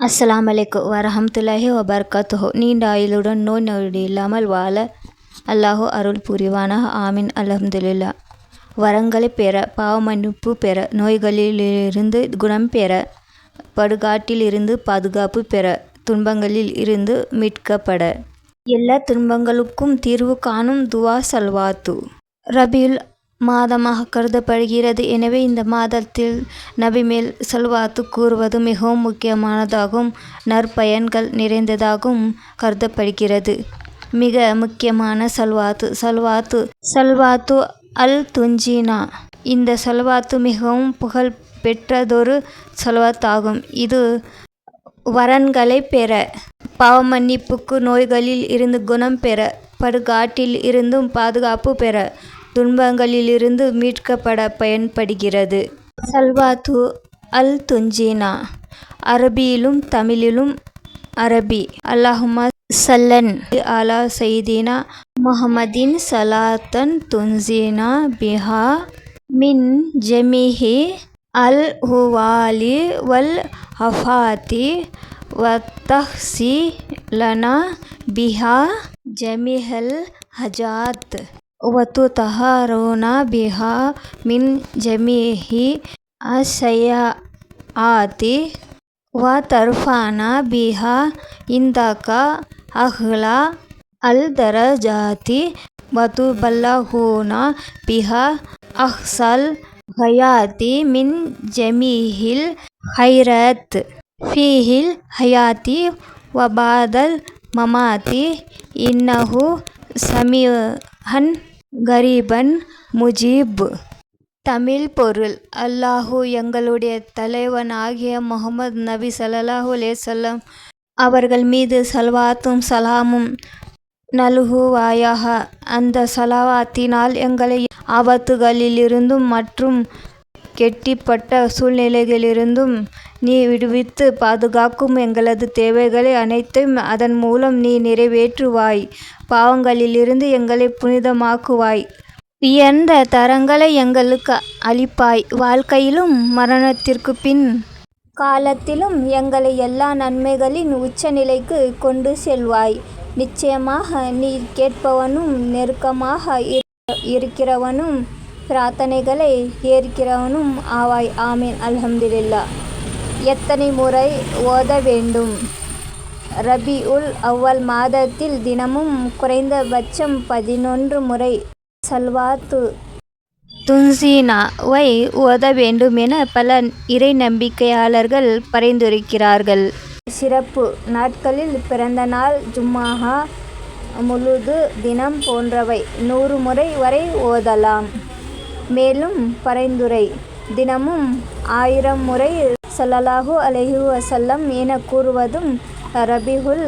அஸ்லாம் அலைக்கும் வரஹமத்துல்லாஹி வபர்கத்துஹோ நீண்ட ஆயுளுடன் நோய் நொடி இல்லாமல் வாழ அல்லாஹு அருள் புரிவானாக. ஆமீன். அலமதுல்லா வரங்களை பெற பாவமன்னிப்பு பெற நோய்களிலிருந்து குணம் பெற படுகாட்டில் இருந்து பாதுகாப்பு பெற துன்பங்களில் இருந்து மீட்கப்பட. எல்லா துன்பங்களுக்கும் தீர்வு காணும் துவா சல்வாத்து. ரபியுல் மாதமாக கருதப்படுகிறது. எனவே இந்த மாதத்தில் நபி மேல் சல்வாத்து கூறுவது மிகவும் முக்கியமானதாகவும் நற்பயன்கள் நிறைந்ததாகவும் கருதப்படுகிறது. மிக முக்கியமான சல்வாத்து சல்வாத்து சல்வாத்து அல் துஞ்சினா. இந்த சல்வாத்து மிகவும் புகழ் பெற்றதொரு சல்வாத்தாகும். இது வரன்களை பெற பாவமன்னிப்புக்கு நோய்களில் இருந்து குணம் பெற படுகாட்டில் இருந்தும் பாதுகாப்பு பெற துன்பங்களிலிருந்து மீட்கப்பட பயன்படுகிறது. சல்வாத்து அல் துஞ்சினா அரபியிலும் தமிழிலும் அரபி. அல்லாஹுமா சல்லன் அலா சைதீனா முகமதின் சலாத்தன் துன்சினா பிஹா மின் ஜமிஹி அல் ஹுவாலி வல் அஃபாத்தி வத்தஹ்சி லனா பிஹா ஜமிஹல் ஹஜாத். வத்துதஹருனா பிஹா மின் ஜமீஹி அஸ்ஸய்யாத்தி வதர்ஃபனா பிஹா இந்தக அஹ்லா அல் தரஜாத்தி வதுபல்லஹூனா பிஹா அஹ்ஸல் ஹயாத்தி மின் ஜமீஹில் ஹைரத் ஃபீஹில் ஹயாத்தி வபாதல் மமாத்தி இன்னஹு சமீஹன் கரீபன் முஜீப். தமிழ் பொருள். அல்லாஹு எங்களுடைய தலைவன் ஆகிய முகமது நபி சல்லாஹூ அலேசல்லம் அவர்கள் மீது சல்வாத்தும் சலாமும் நல்குவாயாக. அந்த சலவாத்தினால் எங்களை ஆபத்துகளிலிருந்தும் மற்றும் கெட்டிப்பட்ட சூழ்நிலைகளிலிருந்தும் நீ விடுவித்து பாதுகாக்கும் எங்களது தேவைகளை அனைத்தையும் அதன் மூலம் நீ நிறைவேற்றுவாய். பாவங்களிலிருந்து எங்களை புனிதமாக்குவாய். உயர்ந்த தரங்களை எங்களுக்கு அளிப்பாய். வாழ்க்கையிலும் மரணத்திற்கு பின் காலத்திலும் எங்களை எல்லா நன்மைகளின் உச்சநிலைக்கு கொண்டு செல்வாய். நிச்சயமாக நீ கேட்பவனும் நெருக்கமாக இருக்கிறவனும் பிரார்த்தனைகளை ஏற்கிறவனும் ஆவாய். ஆமீன். அல்ஹம்துலில்லா. எத்தனை முறை ஓத வேண்டும்? ரபி உல் அவ்வல் மாதத்தில் தினமும் குறைந்தபட்சம் பதினொன்று முறை சல்வாத்து துன்சீனாவை ஓத வேண்டும் என பல இறை நம்பிக்கையாளர்கள் பரிந்துரைக்கிறார்கள். சிறப்பு. நாட்களில் பிறந்த நாள் ஜும்ஆஹா முழுது தினம் போன்றவை. நூறு முறை வரை ஓதலாம். மேலும் பரிந்துரை. தினமும் ஆயிரம் முறை சல்லலாஹு அலைஹி வசல்லம் என கூறுவதும் ரபிஹுல்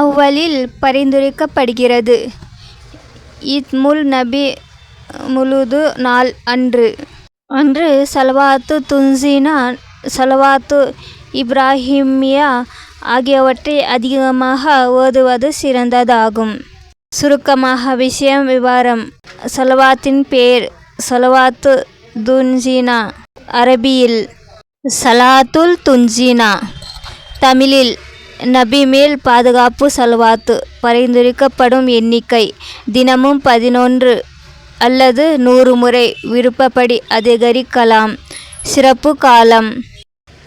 அவ்வலில் பரிந்துரைக்கப்படுகிறது. இத்முல் நபி முழுது நாள் அன்று. அன்று சலவாத்து துன்சினா சலவாத்து இப்ராஹிமியா ஆகியவற்றை அதிகமாக ஓதுவது சிறந்ததாகும். சுருக்கமாக விஷயம் விவரம். சலவாத்தின் பேர் சலவாத்து துன்ஜீனா. அரபியில் சலாத்துல் துன்ஜீனா. தமிழில் நபி மேல் பாதுகாப்பு சல்வாத்து. பரிந்துரைக்கப்படும் எண்ணிக்கை தினமும் பதினொன்று அல்லது நூறு முறை விருப்பப்படி அதிகரிக்கலாம். சிறப்பு காலம்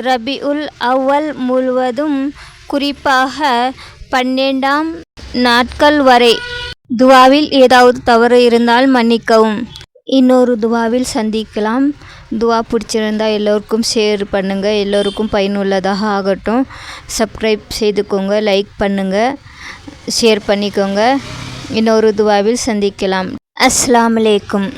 ரபி உல் அவ்வல் முழுவதும் குறிப்பாக பன்னெண்டாம் நாட்கள் வரை. துவாவில் ஏதாவது தவறு இருந்தால் மன்னிக்கவும். இன்னொரு துவாவில் சந்திக்கலாம். துவா பிடிச்சிருந்தா எல்லோருக்கும் ஷேர் பண்ணுங்கள் எல்லோருக்கும் பயனுள்ளதாக ஆகட்டும். சப்ஸ்கிரைப் செய்துக்கோங்க லைக் பண்ணுங்கள் ஷேர் பண்ணிக்கோங்க. இன்னொரு துவாவில் சந்திக்கலாம். அஸ்லாம் அலைக்கும்.